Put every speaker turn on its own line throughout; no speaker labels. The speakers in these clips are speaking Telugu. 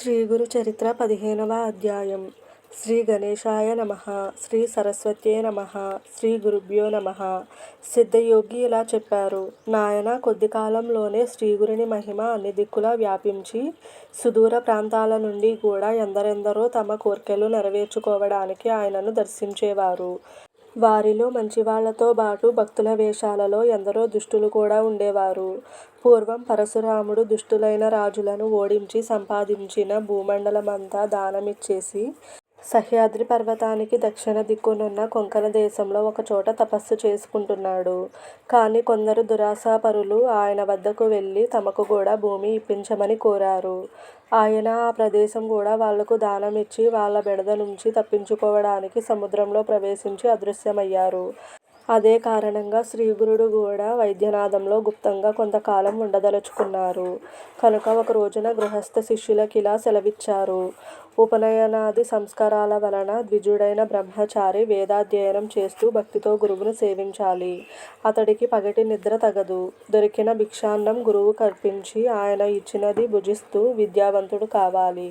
శ్రీ గురు చరిత్ర పదిహేనవ అధ్యాయం. శ్రీ గణేశాయ నమ. శ్రీ సరస్వత్యే నమ. శ్రీ గురుభ్యో నమ. సిద్ధయోగి ఇలా చెప్పారు. నాయన కొద్ది కాలంలోనే శ్రీగురుని మహిమ అన్ని దిక్కులా వ్యాపించి సుదూర ప్రాంతాల నుండి కూడా ఎందరెందరో తమ కోర్కెలు నెరవేర్చుకోవడానికి ఆయనను దర్శించేవారు. వారిలో మంచివాళ్ళతో బాటు భక్తుల వేషాలలో ఎందరో దుష్టులు కూడా ఉండేవారు. పూర్వం పరశురాముడు దుష్టులైన రాజులను ఓడించి సంపాదించిన భూమండలమంతా దానమిచ్చేసి సహ్యాద్రి పర్వతానికి దక్షిణ దిక్కునున్న కొంకణ దేశంలో ఒకచోట తపస్సు చేసుకుంటున్నాడు. కానీ కొందరు దురాశాపరులు ఆయన వద్దకు వెళ్ళి తమకు కూడా భూమి ఇప్పించమని కోరారు. ఆయన ఆ ప్రదేశం కూడా వాళ్ళకు దానమిచ్చి వాళ్ళ బెడద నుంచి తప్పించుకోవడానికి సముద్రంలో ప్రవేశించి అదృశ్యమయ్యారు. అదే కారణంగా శ్రీగురుడు కూడా వైద్యనాథంలో గుప్తంగా కొంతకాలం ఉండదలుచుకున్నారు. కనుక ఒక రోజున గృహస్థ శిష్యులకిలా సెలవిచ్చారు. ఉపనయనాది సంస్కారాల వలన ద్విజుడైన బ్రహ్మచారి వేదాధ్యయనం చేస్తూ భక్తితో గురువును సేవించాలి. అతడికి పగటి నిద్ర తగదు. దొరికిన భిక్షాన్నం గురువు కర్పించి ఆయన ఇచ్చినది భుజిస్తూ విద్యావంతుడు కావాలి.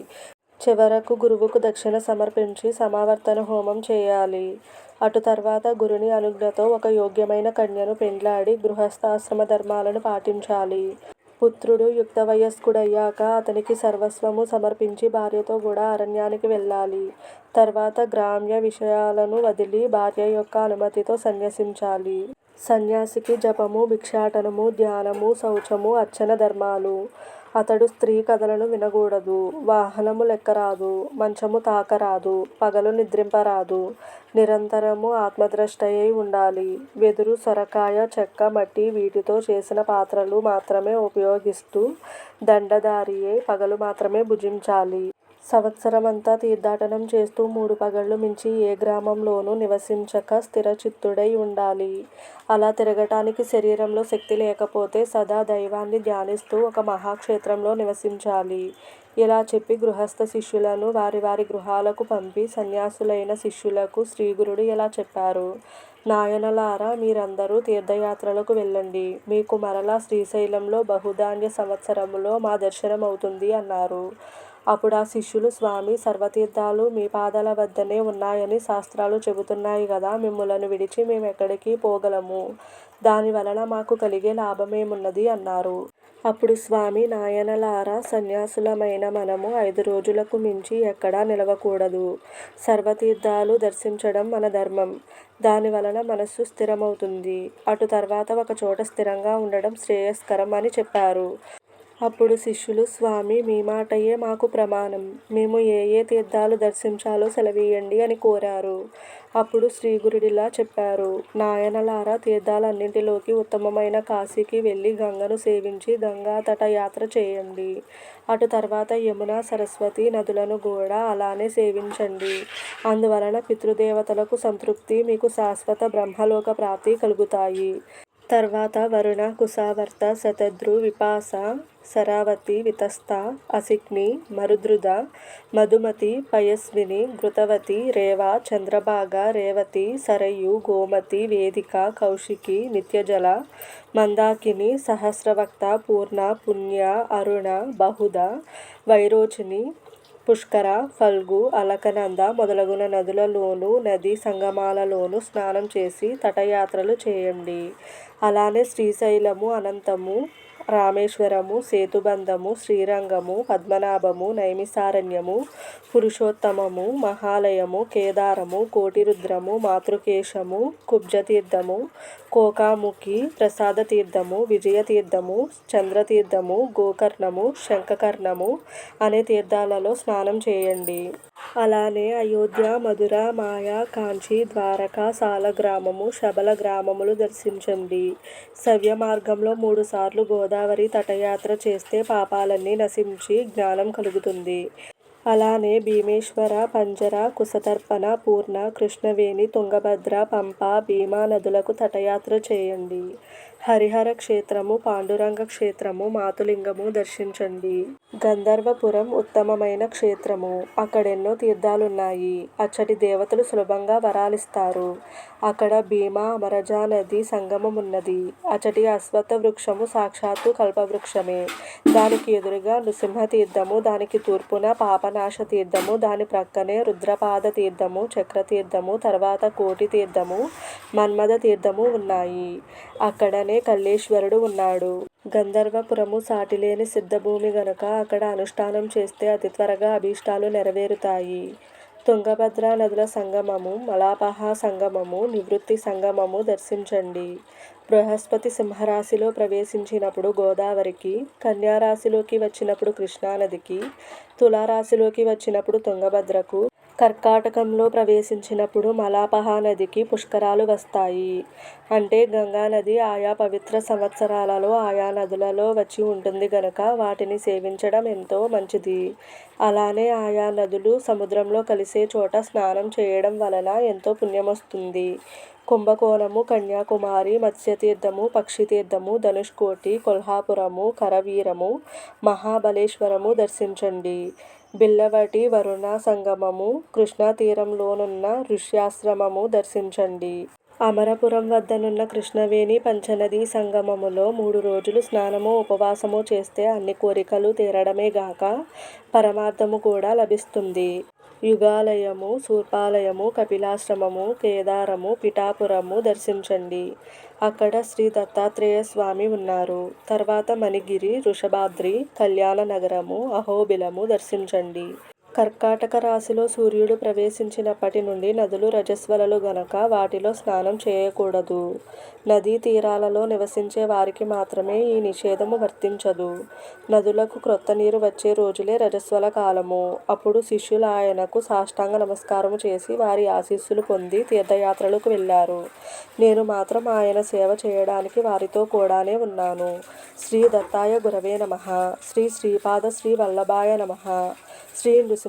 చివరకు గురువుకు దక్షిణ సమర్పించి సమావర్తన హోమం చేయాలి. అటు తర్వాత గురుని అనుజ్ఞతో ఒక యోగ్యమైన కన్యను పెండ్లాడి గృహస్థాశ్రమ ధర్మాలను పాటించాలి. పుత్రుడు యుక్త వయస్కుడయ్యాక అతనికి సర్వస్వము సమర్పించి భార్యతో కూడా అరణ్యానికి వెళ్ళాలి. తర్వాత గ్రామ్య విషయాలను వదిలి భార్య యొక్క అనుమతితో సన్యసించాలి. సన్యాసికి జపము భిక్షాటనము ధ్యానము శౌచము అర్చన ధర్మాలు. అతడు స్త్రీ కథలను వినకూడదు. వాహనము లెక్కరాదు మంచము తాకరాదు. పగలు నిద్రింపరాదు. నిరంతరము ఆత్మద్రష్టయై ఉండాలి. వెదురు సొరకాయ చెక్క మట్టి వీటితో చేసిన పాత్రలు మాత్రమే ఉపయోగిస్తూ దండధారియై పగలు మాత్రమే భుజించాలి. సంవత్సరమంతా తీర్థాటనం చేస్తూ మూడు పగళ్ళు మించి ఏ గ్రామంలోనూ నివసించక స్థిరచిత్తుడై ఉండాలి. అలా తిరగటానికి శరీరంలో శక్తి లేకపోతే సదా దైవాన్ని ధ్యానిస్తూ ఒక మహాక్షేత్రంలో నివసించాలి. ఇలా చెప్పి గృహస్థ శిష్యులను వారి వారి గృహాలకు పంపి సన్యాసులైన శిష్యులకు శ్రీగురుడు ఇలా చెప్పారు. నాయనలారా మీరందరూ తీర్థయాత్రలకు వెళ్ళండి. మీకు మరలా శ్రీశైలంలో బహుధాన్య సంవత్సరములో మా దర్శనం అవుతుంది అన్నారు. అప్పుడు ఆ శిష్యులు స్వామి సర్వతీర్థాలు మీ పాదాల వద్దనే ఉన్నాయని శాస్త్రాలు చెబుతున్నాయి కదా మిమ్మలను విడిచి మేము ఎక్కడికి పోగలము? దాని వలన మాకు కలిగే లాభమేమున్నది? అన్నారు. అప్పుడు స్వామి నాయనలారా సన్యాసులమైన మనము ఐదు రోజులకు మించి ఎక్కడా నిలవకూడదు. సర్వతీర్థాలు దర్శించడం మన ధర్మం. దాని వలన మనస్సు స్థిరమవుతుంది. అటు తర్వాత ఒక చోట స్థిరంగా ఉండడం శ్రేయస్కరం అని చెప్పారు. అప్పుడు శిష్యులు స్వామి మీ మాటయే మాకు ప్రమాణం. మేము ఏ ఏ తీర్థాలు దర్శించాలో సెలవీయండి అని కోరారు. అప్పుడు శ్రీగురుడిలా చెప్పారు నాయనలారా తీర్థాలన్నింటిలోకి ఉత్తమమైన కాశీకి వెళ్ళి గంగను సేవించి గంగా తట యాత్ర చేయండి. అటు తర్వాత యమున సరస్వతి నదులను కూడా అలానే సేవించండి. అందువలన పితృదేవతలకు సంతృప్తి మీకు శాశ్వత బ్రహ్మలోక ప్రాప్తి కలుగుతాయి. తర్వాత వరుణ కుశావర్త శతద్రు విపాస శరావతి వితస్త అసిగ్ని మరుద్రుద మధుమతి పయస్విని ఘృతవతి రేవ చంద్రభాగ రేవతి సరయు గోమతి వేదిక కౌశికి నిత్యజల మందాకిని సహస్రవక్త పూర్ణ పుణ్య అరుణ బహుద వైరోచిని పుష్కర ఫల్గు అలకనంద మొదలగున నదులలోను నదీ సంగమాలలోను స్నానం చేసి తటయాత్రలు చేయండి. అలానే శ్రీశైలము అనంతము రామేశ్వరము సేతుబంధము శ్రీరంగము పద్మనాభము నైమిసారణ్యము పురుషోత్తమము మహాలయము కేదారము కోటిరుద్రము మాతృకేశము కుబ్జతీర్థము కోకాముఖి ప్రసాదతీర్థము విజయతీర్థము చంద్రతీర్థము గోకర్ణము శంఖకర్ణము అనే తీర్థాలలో స్నానం చేయండి. అలానే అయోధ్య మధుర మాయ కాంచి ద్వారక సాలగ్రామము శబల గ్రామములు దర్శించండి. సవ్య మార్గంలో మూడుసార్లు గోదావరి తటయాత్ర చేస్తే పాపాలన్నీ నశించి జ్ఞానం కలుగుతుంది. అలానే భీమేశ్వర పంజర కుశతర్పణ పూర్ణ కృష్ణవేణి తుంగభద్ర పంప భీమా నదులకు తటయాత్ర చేయండి. హరిహర క్షేత్రము పాండురంగ క్షేత్రము మాతులింగము దర్శించండి. గంధర్వపురం ఉత్తమమైన క్షేత్రము. అక్కడెన్నో తీర్థాలున్నాయి. అచ్చటి దేవతలు సులభంగా వరాలిస్తారు. అక్కడ భీమా అమరజా నది సంగమం ఉన్నది అచ్చటి అశ్వత్థ వృక్షము సాక్షాత్తు కల్పవృక్షమే. దానికి ఎదురుగా నృసింహ తీర్థము దానికి తూర్పున పాపనాశ తీర్థము దాని ప్రక్కనే రుద్రపాద తీర్థము చక్రతీర్థము తర్వాత కోటి తీర్థము మన్మథ తీర్థము ఉన్నాయి. అక్కడ పక్కనే కల్లేశ్వరుడు ఉన్నాడు. గంధర్వపురము సాటిలేని సిద్ధభూమి గనుక అక్కడ అనుష్ఠానం చేస్తే అతి త్వరగా అభీష్టాలు నెరవేరుతాయి. తుంగభద్ర నదుల సంగమము మలాపహ సంగమము నివృత్తి సంగమము దర్శించండి. బృహస్పతి సింహరాశిలో ప్రవేశించినప్పుడు గోదావరికి కన్యారాశిలోకి వచ్చినప్పుడు కృష్ణానదికి తులారాశిలోకి వచ్చినప్పుడు తుంగభద్రకు కర్కాటకంలో ప్రవేశించినప్పుడు మలాపహ నదికి పుష్కరాలు వస్తాయి. అంటే గంగా నది ఆయా పవిత్ర సంవత్సరాలలో ఆయా నదులలో వచ్చి ఉంటుంది గనక వాటిని సేవించడం ఎంతో మంచిది. అలానే ఆయా నదులు సముద్రంలో కలిసే చోట స్నానం చేయడం వలన ఎంతో పుణ్యం వస్తుంది కుంభకోణము కన్యాకుమారి మత్స్యతీర్థము పక్షితీర్థము ధనుష్కోటి కొల్హాపురము కరవీరము మహాబలేశ్వరము దర్శించండి. బిల్లవటి వరుణ సంగమము కృష్ణా తీరంలోనున్న ఋష్యాశ్రమము దర్శించండి. అమరపురం వద్దనున్న కృష్ణవేణి పంచనదీ సంగమములో మూడు రోజులు స్నానము ఉపవాసము చేస్తే అన్ని కోరికలు తీరడమే గాక పరమార్థము కూడా లభిస్తుంది. యుగాలయము శూర్పాలయము కపిలాశ్రమము కేదారము పిఠాపురము దర్శించండి. అక్కడ శ్రీ దత్తాత్రేయ స్వామి ఉన్నారు. తర్వాత మణిగిరి వృషభాద్రి కళ్యాణ నగరము అహోబిలము దర్శించండి. కర్కాటక రాశిలో సూర్యుడు ప్రవేశించినప్పటి నుండి నదులు రజస్వలలు గనక వాటిలో స్నానం చేయకూడదు. నదీ తీరాలలో నివసించే వారికి మాత్రమే ఈ నిషేధము వర్తించదు. నదులకు క్రొత్త నీరు వచ్చే రోజులే రజస్వల కాలము. అప్పుడు శిష్యులు ఆయనకు సాష్టాంగ నమస్కారము చేసి వారి ఆశీస్సులు పొంది తీర్థయాత్రలకు వెళ్ళారు. నేను మాత్రం ఆయన సేవ చేయడానికి వారితో కూడానే ఉన్నాను. శ్రీ దత్తాయ గురవే నమ. శ్రీ శ్రీపాద శ్రీ వల్లభాయ నమ. శ్రీ నృసింహ